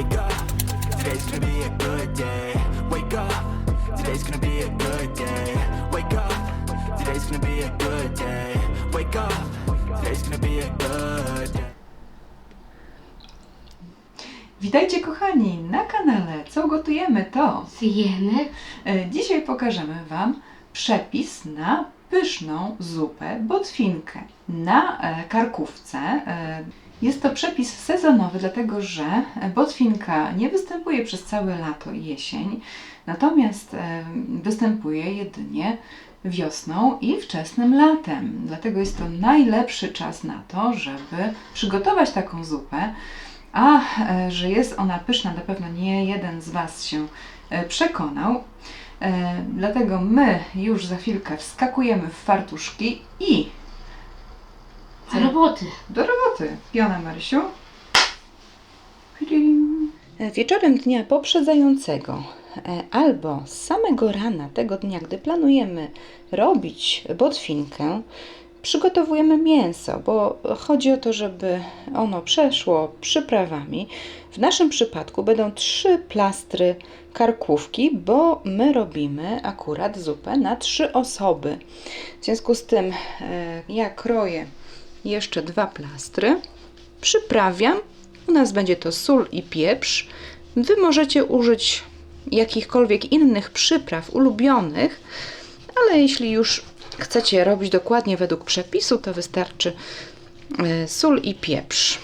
Wake up, today's gonna be a good day. Wake up, today's gonna be a good day. Wake up, today's gonna be a good day. Wake up, today's gonna be a good day. Witajcie kochani na kanale Co gotujemy to. Zjemy. E, Dzisiaj pokażemy Wam przepis na pyszną zupę botwinkę na e, karkówce. Jest to przepis sezonowy, dlatego że botwinka nie występuje przez całe lato i jesień, natomiast e, występuje jedynie wiosną i wczesnym latem. Dlatego jest to najlepszy czas na to, żeby przygotować taką zupę. A e, że jest ona pyszna, na pewno nie jeden z Was się e, przekonał. Dlatego my już za chwilkę wskakujemy w fartuszki i Do roboty. do roboty. Piona Marysiu. Pirim. Wieczorem dnia poprzedzającego e, albo z samego rana tego dnia, gdy planujemy robić botwinkę, przygotowujemy mięso, bo chodzi o to, żeby ono przeszło przyprawami. W naszym przypadku będą trzy plastry karkówki, bo my robimy akurat zupę na trzy osoby. W związku z tym e, ja kroję jeszcze dwa plastry, przyprawiam. U nas będzie to sól i pieprz. Wy możecie użyć jakichkolwiek innych przypraw ulubionych, ale jeśli już chcecie robić dokładnie według przepisu, to wystarczy e, sól i pieprz.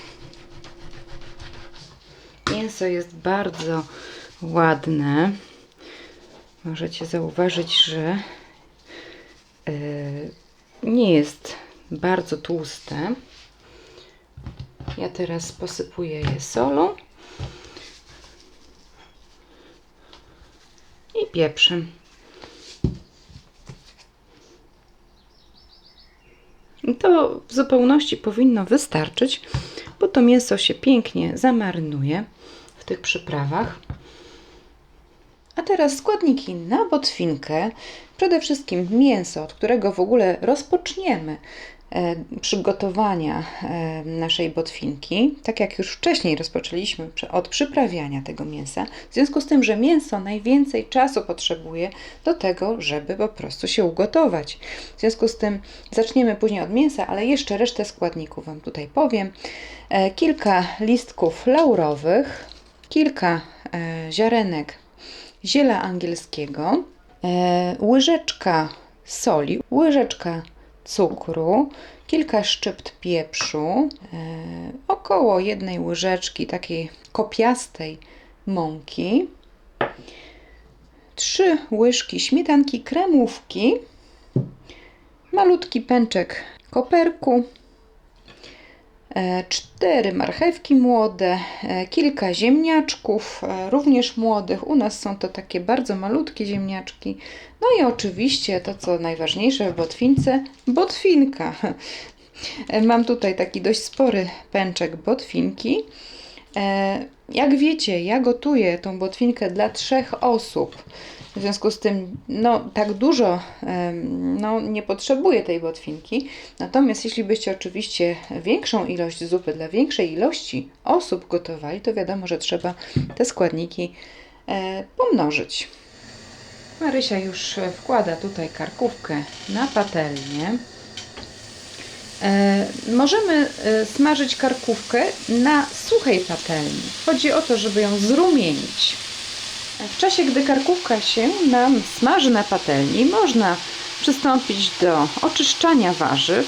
Mięso jest bardzo ładne. Możecie zauważyć, że e, nie jest bardzo tłuste. Ja teraz posypuję je solą i pieprzem. I to w zupełności powinno wystarczyć, bo to mięso się pięknie zamarynuje w tych przyprawach. A teraz składniki na botwinkę. Przede wszystkim mięso, od którego w ogóle rozpoczniemy przygotowania e, naszej botwinki. Tak jak już wcześniej rozpoczęliśmy od przyprawiania tego mięsa. W związku z tym, że mięso najwięcej czasu potrzebuje do tego, żeby po prostu się ugotować. W związku z tym zaczniemy później od mięsa, ale jeszcze resztę składników Wam tutaj powiem. E, Kilka listków laurowych, kilka e, ziarenek ziela angielskiego, e, łyżeczka soli, łyżeczka cukru, kilka szczypt pieprzu, e, około jednej łyżeczki takiej kopiastej mąki, trzy łyżki śmietanki kremówki, malutki pęczek koperku, e, cztery marchewki młode, e, kilka ziemniaczków, e, również młodych. U nas są to takie bardzo malutkie ziemniaczki. No i oczywiście to, co najważniejsze w botwince, botwinka. Mam tutaj taki dość spory pęczek botwinki. E, Jak wiecie, ja gotuję tą botwinkę dla trzech osób. W związku z tym, no, tak dużo no, nie potrzebuję tej botwinki. Natomiast jeśli byście oczywiście większą ilość zupy dla większej ilości osób gotowali, to wiadomo, że trzeba te składniki e, pomnożyć. Marysia już wkłada tutaj karkówkę na patelnię. E, możemy e, smażyć karkówkę na suchej patelni. Chodzi o to, żeby ją zrumienić. W czasie, gdy karkówka się nam smaży na patelni, można przystąpić do oczyszczania warzyw.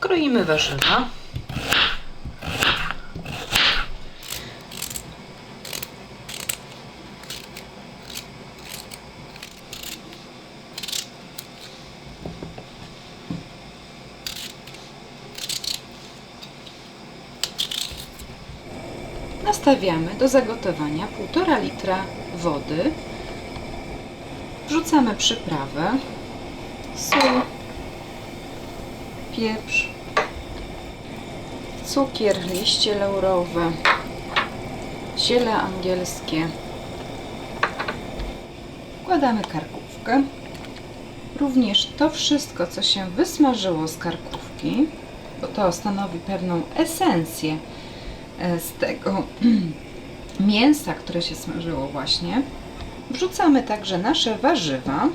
Kroimy warzywa. Nastawiamy do zagotowania 1,5 litra wody. Wrzucamy przyprawę, sól, pieprz, cukier, liście laurowe, ziele angielskie, wkładamy karkówkę. Również to wszystko, co się wysmażyło z karkówki, bo to stanowi pewną esencję z tego mięsa, które się smażyło właśnie. Wrzucamy także nasze warzywa.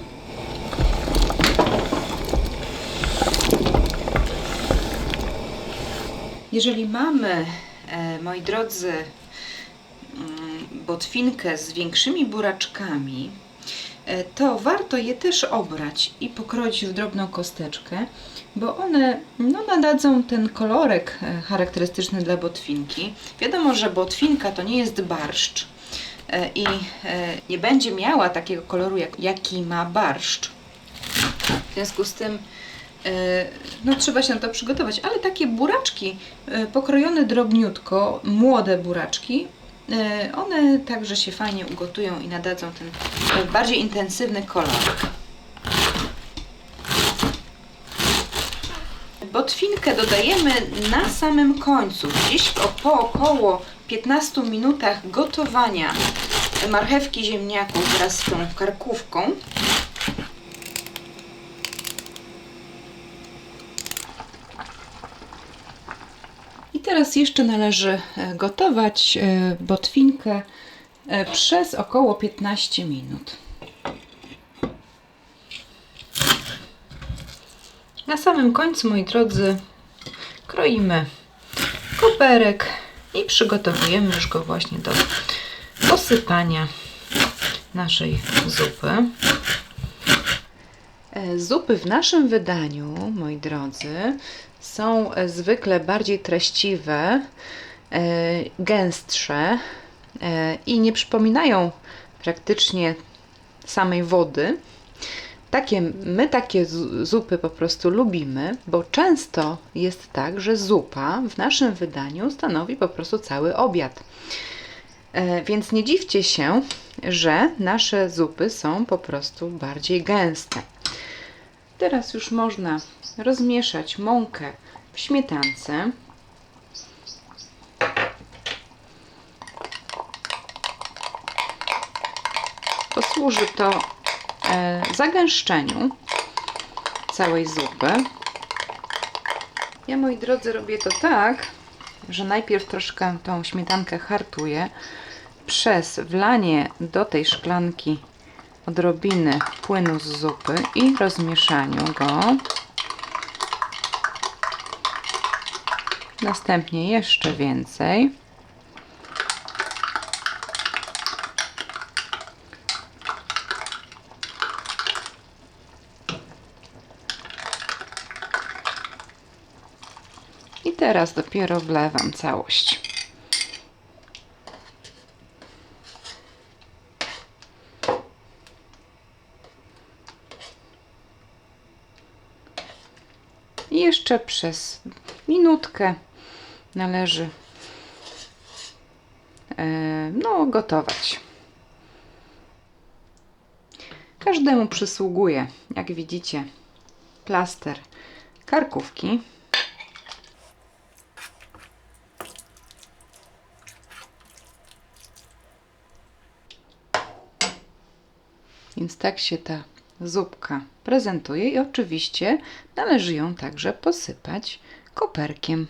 Jeżeli mamy, e, moi drodzy, mm, botwinkę z większymi buraczkami, e, to warto je też obrać i pokroić w drobną kosteczkę, bo one no, nadadzą ten kolorek e, charakterystyczny dla botwinki. Wiadomo, że botwinka to nie jest barszcz e, i e, nie będzie miała takiego koloru, jak, jaki ma barszcz. W związku z tym e, no, trzeba się na to przygotować, ale takie buraczki e, pokrojone drobniutko, młode buraczki, e, one także się fajnie ugotują i nadadzą ten e, bardziej intensywny kolor. Botwinkę dodajemy na samym końcu, gdzieś po około 15 minutach gotowania marchewki ziemniaków wraz z tą karkówką. Teraz jeszcze należy e, gotować e, botwinkę e, przez około 15 minut. Na samym końcu, moi drodzy, kroimy koperek i przygotowujemy już go właśnie do posypania naszej zupy. Zupy w naszym wydaniu, moi drodzy, są e, zwykle bardziej treściwe, e, gęstsze e, i nie przypominają praktycznie samej wody. Takie, my takie zupy po prostu lubimy, bo często jest tak, że zupa w naszym wydaniu stanowi po prostu cały obiad. Więc nie dziwcie się, że nasze zupy są po prostu bardziej gęste. Teraz już można rozmieszać mąkę w śmietance. Posłuży to e, zagęszczeniu całej zupy. Ja, moi drodzy, robię to tak, że najpierw troszkę tą śmietankę hartuję przez wlanie do tej szklanki odrobiny płynu z zupy i rozmieszaniu go. Następnie jeszcze więcej. I teraz dopiero wlewam całość. I jeszcze przez minutkę należy e, no, gotować. Każdemu przysługuje, jak widzicie, plaster karkówki. Więc tak się ta zupka prezentuje i oczywiście należy ją także posypać koperkiem.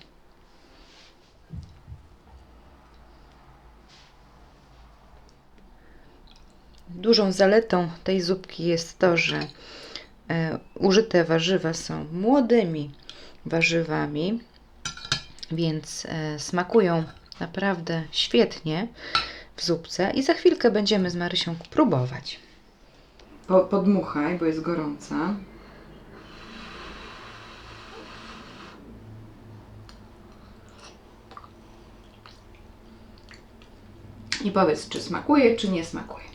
Dużą zaletą tej zupki jest to, że e, użyte warzywa są młodymi warzywami, więc e, smakują naprawdę świetnie w zupce i za chwilkę będziemy z Marysią próbować. Po, podmuchaj, bo jest gorąca. I powiedz, czy smakuje, czy nie smakuje.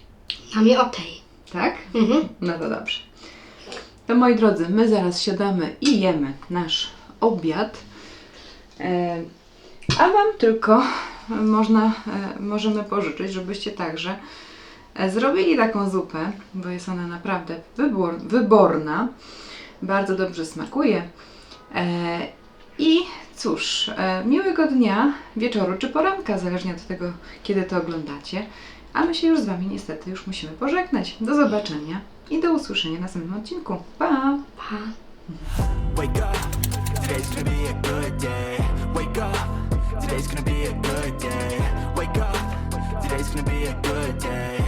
Mamy o tej. Tak? Mhm. No to dobrze. To moi drodzy, my zaraz siadamy i jemy nasz obiad. E, a Wam tylko można, e, możemy pożyczyć, żebyście także e, zrobili taką zupę, bo jest ona naprawdę wybor, wyborna. Bardzo dobrze smakuje. E, I cóż, e, miłego dnia, wieczoru czy poranka, zależnie od tego, kiedy to oglądacie. A my się już z Wami niestety już musimy pożegnać. Do zobaczenia i do usłyszenia w następnym odcinku. Pa! Pa. Wake up, today's gonna be a good day. Wake up, today's gonna be a good day. Wake up, today's gonna be a good day.